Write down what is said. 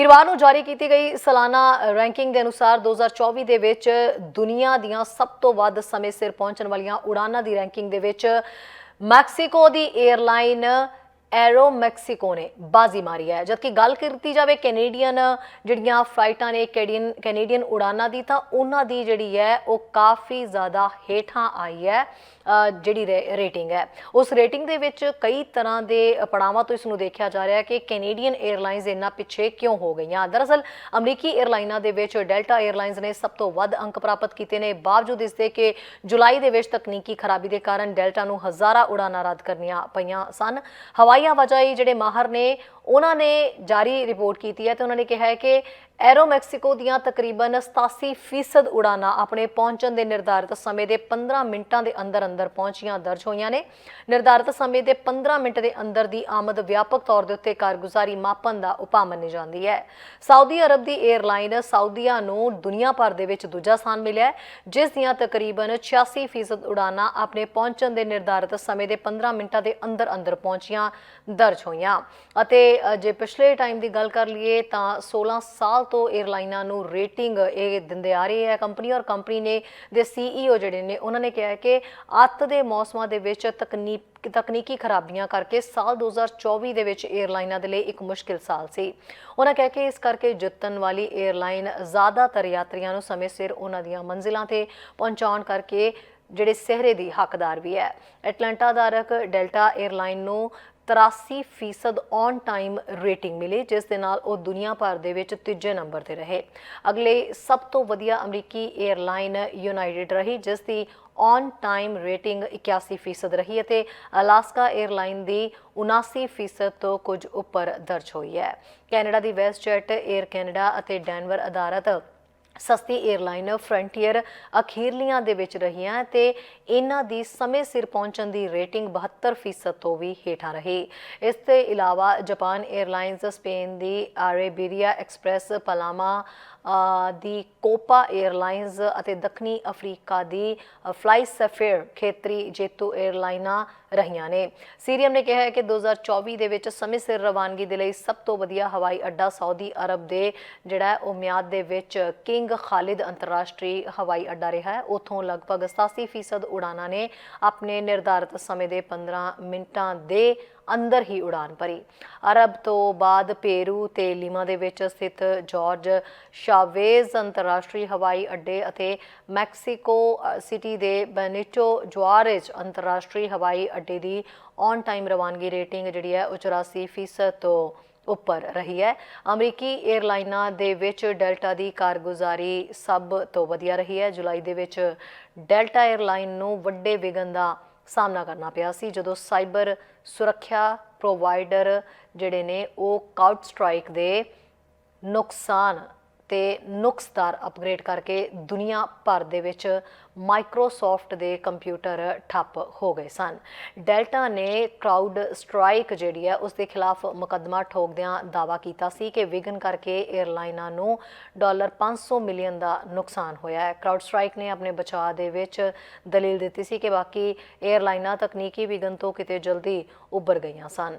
ਵੀਰਵਾਰ ਨੂੰ ਜਾਰੀ ਕੀਤੀ ਗਈ ਸਾਲਾਨਾ ਰੈਂਕਿੰਗ ਦੇ ਅਨੁਸਾਰ 2024 ਦੇ ਵਿੱਚ ਦੁਨੀਆ ਦੀਆਂ ਸਭ ਤੋਂ ਵੱਧ ਸਮੇਂ ਸਿਰ ਪਹੁੰਚਣ ਵਾਲੀਆਂ ਉਡਾਨਾਂ ਦੀ ਰੈਂਕਿੰਗ ਦੇ ਵਿੱਚ ਮੈਕਸੀਕੋ ਦੀ 에ਅਰਲਾਈਨ ਐਰੋ ਮੈਕਸੀਕੋ ਨੇ ਬਾਜ਼ੀ ਮਾਰੀ ਹੈ। ਜਦਕਿ ਗੱਲ ਕੀਤੀ ਜਾਵੇ ਕੈਨੇਡੀਅਨ, ਜਿਹੜੀਆਂ ਫਲਾਈਟਾਂ ਨੇ ਕੈਡੀਅਨ, ਕੈਨੇਡੀਅਨ ਉਡਾਨਾਂ ਦੀ, ਤਾਂ ਉਹਨਾਂ ਦੀ ਜਿਹੜੀ ਹੈ, ਉਹ ਕਾਫੀ ਜ਼ਿਆਦਾ ਹੇਠਾਂ ਆਈ ਹੈ ਜਿਹੜੀ ਰੇਟਿੰਗ ਹੈ। ਉਸ ਰੇਟਿੰਗ ਦੇ ਵਿੱਚ ਕਈ ਤਰ੍ਹਾਂ ਦੇ ਪੜਾਵਾਂ ਤੋਂ ਇਸ ਨੂੰ ਦੇਖਿਆ ਜਾ ਰਿਹਾ ਕਿ ਕੈਨੇਡੀਅਨ 에ਅਰਲਾਈਨਸ ਇੰਨਾ ਪਿੱਛੇ ਕਿਉਂ ਹੋ ਗਈਆਂ। ਦਰਅਸਲ, ਅਮਰੀਕੀ 에ਅਰਲਾਈਨਾਂ ਦੇ ਵਿੱਚ ਡੈਲਟਾ 에ਅਰਲਾਈਨਸ ਨੇ ਸਭ ਤੋਂ ਵੱਧ ਅੰਕ ਪ੍ਰਾਪਤ ਕੀਤੇ ਨੇ, ਬਾਵਜੂਦ ਇਸ ਦੇ ਕਿ ਜੁਲਾਈ ਦੇ ਵਿੱਚ ਤਕਨੀਕੀ ਖਰਾਬੀ ਦੇ ਕਾਰਨ ਡੈਲਟਾ ਨੂੰ ਹਜ਼ਾਰਾਂ ਉਡਾਨਾਂ ਰੱਦ ਕਰਨੀਆਂ ਪਈਆਂ ਸਨ। ਹਵਾਈ ਆਵਾਜਾਈ ਜਿਹੜੇ ਮਾਹਰ ਨੇ, ਉਹਨਾਂ ਨੇ ਜਾਰੀ ਰਿਪੋਰਟ ਕੀਤੀ ਹੈ ਤੇ ਉਹਨਾਂ ਨੇ ਕਿਹਾ ਹੈ ਕਿ ਐਰੋ ਮੈਕਸੀਕੋ ਦੀਆਂ ਤਕਰੀਬਨ 87% ਉਡਾਨਾਂ ਆਪਣੇ ਪਹੁੰਚਣ ਦੇ ਨਿਰਧਾਰਿਤ ਸਮੇਂ ਦੇ 15 ਮਿੰਟਾਂ ਦੇ ਅੰਦਰ ਅੰਦਰ ਪਹੁੰਚੀਆਂ ਦਰਜ ਹੋਈਆਂ ਨੇ। ਨਿਰਧਾਰਿਤ ਸਮੇਂ ਦੇ 15 ਮਿੰਟ ਦੇ ਅੰਦਰ ਦੀ ਆਮਦ ਵਿਆਪਕ ਤੌਰ ਦੇ ਉੱਤੇ ਕਾਰਗੁਜ਼ਾਰੀ ਮਾਪਣ ਦਾ ਉਪਾਅ ਮੰਨੀ ਜਾਂਦੀ ਹੈ। ਸਾਊਦੀ ਅਰਬ ਦੀ 에ਅਰਲਾਈਨ ਸਾਊਦੀਆ ਨੂੰ ਦੁਨੀਆ ਭਰ ਦੇ ਵਿੱਚ ਦੂਜਾ ਸਥਾਨ ਮਿਲਿਆ ਜਿਸ ਦੀਆਂ ਤਕਰੀਬਨ 86% ਉਡਾਨਾਂ ਆਪਣੇ ਪਹੁੰਚਣ ਦੇ ਨਿਰਧਾਰਿਤ ਸਮੇਂ ਦੇ 15 ਮਿੰਟਾਂ ਦੇ ਅੰਦਰ ਅੰਦਰ ਪਹੁੰਚੀਆਂ ਦਰਜ ਹੋਈਆਂ। ਅਤੇ ਜੇ ਪਿਛਲੇ ਟਾਈਮ ਦੀ ਗੱਲ ਕਰ ਲਈਏ ਤਾਂ 16 ਸਾਲ ਤੋਂ 에ਅਰਲਾਈਨਾਂ ਨੂੰ ਰੇਟਿੰਗ ਇਹ ਦਿੰਦੇ ਆ ਰਹੀ ਹੈ ਕੰਪਨੀ ਔਰ ਕੰਪਨੀ ਨੇ ਦੇ ਸੀਈਓ ਜਿਹੜੇ ਨੇ, ਉਹਨਾਂ ਨੇ ਕਿਹਾ ਕਿ ਅੱਤ ਦੇ ਮੌਸਮਾਂ ਦੇ ਵਿੱਚ ਤਕਨੀਕ, ਤਕਨੀਕੀ ਖਰਾਬੀਆਂ ਕਰਕੇ ਸਾਲ 2024 ਦੇ ਵਿੱਚ 에ਅਰਲਾਈਨਾਂ ਦੇ ਲਈ ਇੱਕ ਮੁਸ਼ਕਿਲ ਸਾਲ ਸੀ। ਉਹਨਾਂ ਕਹਿ ਕੇ ਇਸ ਕਰਕੇ ਜਿੱਤਣ ਵਾਲੀ 에ਅਰਲਾਈਨ ਜ਼ਿਆਦਾਤਰ ਯਾਤਰੀਆਂ ਨੂੰ ਸਮੇਂ ਸਿਰ ਉਹਨਾਂ ਦੀਆਂ ਮੰਜ਼ਿਲਾਂ ਤੇ ਪਹੁੰਚਾਉਣ ਕਰਕੇ ਜਿਹੜੇ ਸਹਿਰੇ ਦੀ ਹੱਕਦਾਰ ਵੀ ਹੈ। ਐਟਲਾਂਟਾ ਦਾ ਰਕ ਡੈਲਟਾ 에ਅਰਲਾਈਨ ਨੂੰ 83% ਔਨ ਟਾਈਮ ਰੇਟਿੰਗ ਮਿਲੀ, ਜਿਸ ਦੇ ਨਾਲ ਉਹ ਦੁਨੀਆ ਭਰ ਦੇ ਵਿੱਚ ਤੀਜੇ ਨੰਬਰ ਤੇ ਰਹੇ। ਅਗਲੇ ਸਭ ਤੋਂ ਵਧੀਆ ਅਮਰੀਕੀ 에ਅਰਲਾਈਨ ਯੂਨਾਈਟਿਡ ਰਹੀ, ਜਿਸ ਦੀ ਔਨ ਟਾਈਮ ਰੇਟਿੰਗ 81% ਰਹੀ ਅਤੇ ਅਲਾਸਕਾ 에ਅਰਲਾਈਨ ਦੀ 79% ਤੋਂ ਕੁਝ ਉੱਪਰ ਦਰਜ ਹੋਈ ਹੈ। ਕੈਨੇਡਾ ਦੀ ਵੈਸਟ ਵੈਸਟਜੈਟ 에ਅਰ ਕੈਨੇਡਾ ਅਤੇ ਡੈਨਵਰ ਅਧਾਰਤ ਸਸਤੀ 에ਅਰਲਾਈਨ ਫਰੰਟੀਅਰ ਅਖੀਰਲੀਆਂ ਦੇ ਵਿੱਚ ਰਹੀਆਂ ਤੇ ਇਹਨਾਂ ਦੀ ਸਮੇਂ ਸਿਰ ਪਹੁੰਚਣ ਦੀ ਰੇਟਿੰਗ 72% ਤੋਂ ਵੀ ਹੇਠਾਂ ਰਹੀ। ਇਸ ਤੋਂ ਇਲਾਵਾ ਜਾਪਾਨ 에ਅਰਲਾਈਨਸ ਸਪੇਨ ਦੀ ਆਰੇਬੀਰੀਆ ਐਕਸਪ੍ਰੈਸ ਪਲਾਮਾ ਦੀ ਕੋਪਾ 에ਅਰਲਾਈਨਸ ਅਤੇ ਦੱਖਣੀ ਅਫਰੀਕਾ ਦੀ ਫਲਾਈ ਸਫੇਅਰ ਖੇਤਰੀ ਜੇਤੂ 에ਅਰਲਾਈਨਾਂ ਰਹੀਆਂ ਨੇ। ਸੀਰੀਅਮ ਨੇ ਕਿਹਾ ਹੈ ਕਿ 2024 ਦੇ ਵਿੱਚ ਸਮੇਂ ਸਿਰ ਰਵਾਨਗੀ ਦੇ ਲਈ ਸਭ ਤੋਂ ਵਧੀਆ ਹਵਾਈ ਅੱਡਾ ਸਾਊਦੀ ਅਰਬ ਦੇ ਜਿਹੜਾ ਉਹ ਮਿਆਦ ਦੇ ਵਿੱਚ ਕਿੰਗ ਖਾਲਿਦ ਅੰਤਰਰਾਸ਼ਟਰੀ ਹਵਾਈ ਅੱਡਾ ਰਿਹਾ ਹੈ। ਉਥੋਂ ਲਗਭਗ 87% ਉਡਾਨਾਂ ਨੇ ਆਪਣੇ ਨਿਰਧਾਰਤ ਸਮੇਂ ਦੇ 15 ਮਿੰਟਾਂ ਦੇ ਅੰਦਰ ਹੀ ਉਡਾਨ ਭਰੀ। ਅਰਬ ਤੋਂ ਬਾਅਦ ਪੇਰੂ ਤੇ ਲੀਮਾ ਦੇ ਵਿੱਚ ਸਥਿਤ ਜਾਰਜ ਸ਼ਾਵੇਜ਼ ਅੰਤਰਰਾਸ਼ਟਰੀ ਹਵਾਈ ਅੱਡੇ ਅਤੇ ਮੈਕਸੀਕੋ ਸਿਟੀ ਦੇ ਬੈਨਿਟੋ ਜੁਆਰੇਜ ਅੰਤਰਰਾਸ਼ਟਰੀ ਹਵਾਈ ਅੱਡੇ ਦੀ ਔਨ ਟਾਈਮ ਰਵਾਨਗੀ ਰੇਟਿੰਗ ਜਿਹੜੀ ਹੈ ਉਹ 84% ਤੋਂ ਉੱਪਰ ਰਹੀ ਹੈ। ਅਮਰੀਕੀ 에ਅਰਲਾਈਨਾਂ ਦੇ ਵਿੱਚ ਡੈਲਟਾ ਦੀ ਕਾਰਗੁਜ਼ਾਰੀ ਸਭ ਤੋਂ ਵਧੀਆ ਰਹੀ ਹੈ। ਜੁਲਾਈ ਦੇ ਵਿੱਚ ਡੈਲਟਾ 에ਅਰਲਾਈਨ ਨੂੰ ਵੱਡੇ ਵਿਘਨ ਦਾ ਸਾਹਮਣਾ ਕਰਨਾ ਪਿਆ ਸੀ ਜਦੋਂ ਸਾਈਬਰ ਸੁਰੱਖਿਆ ਪ੍ਰੋਵਾਈਡਰ ਜਿਹੜੇ ਨੇ ਉਹ ਕਾਊਟ ਸਟ੍ਰਾਈਕ ਦੇ ਨੁਕਸਾਨ ਤੇ ਨੁਕਸਦਾਰ ਅਪਗ੍ਰੇਡ ਕਰਕੇ ਦੁਨੀਆ ਭਰ ਦੇ ਵਿੱਚ ਮਾਈਕਰੋਸਾਫਟ ਦੇ ਕੰਪਿਊਟਰ ਠੱਪ ਹੋ ਗਏ ਸਨ। ਡੈਲਟਾ ਨੇ ਕਰਾਊਡ ਸਟ੍ਰਾਈਕ ਜਿਹੜੀ ਹੈ ਉਸ ਦੇ ਖਿਲਾਫ ਮੁਕੱਦਮਾ ਠੋਕਦਿਆਂ ਦਾਵਾ ਕੀਤਾ ਸੀ ਕਿ ਵਿਗਨ ਕਰਕੇ 에ਅਰਲਾਈਨਾਂ ਨੂੰ ਡਾਲਰ 500 ਮਿਲੀਅਨ ਦਾ ਨੁਕਸਾਨ ਹੋਇਆ ਹੈ। ਕਰਾਊਡ ਸਟ੍ਰਾਈਕ ਨੇ ਆਪਣੇ ਬਚਾਅ ਦੇ ਵਿੱਚ ਦਲੀਲ ਦਿੱਤੀ ਸੀ ਕਿ ਬਾਕੀ 에ਅਰਲਾਈਨਾਂ ਤਕਨੀਕੀ ਵਿਗਨ ਤੋਂ ਕਿਤੇ ਜਲਦੀ ਉੱਭਰ ਗਈਆਂ ਸਨ।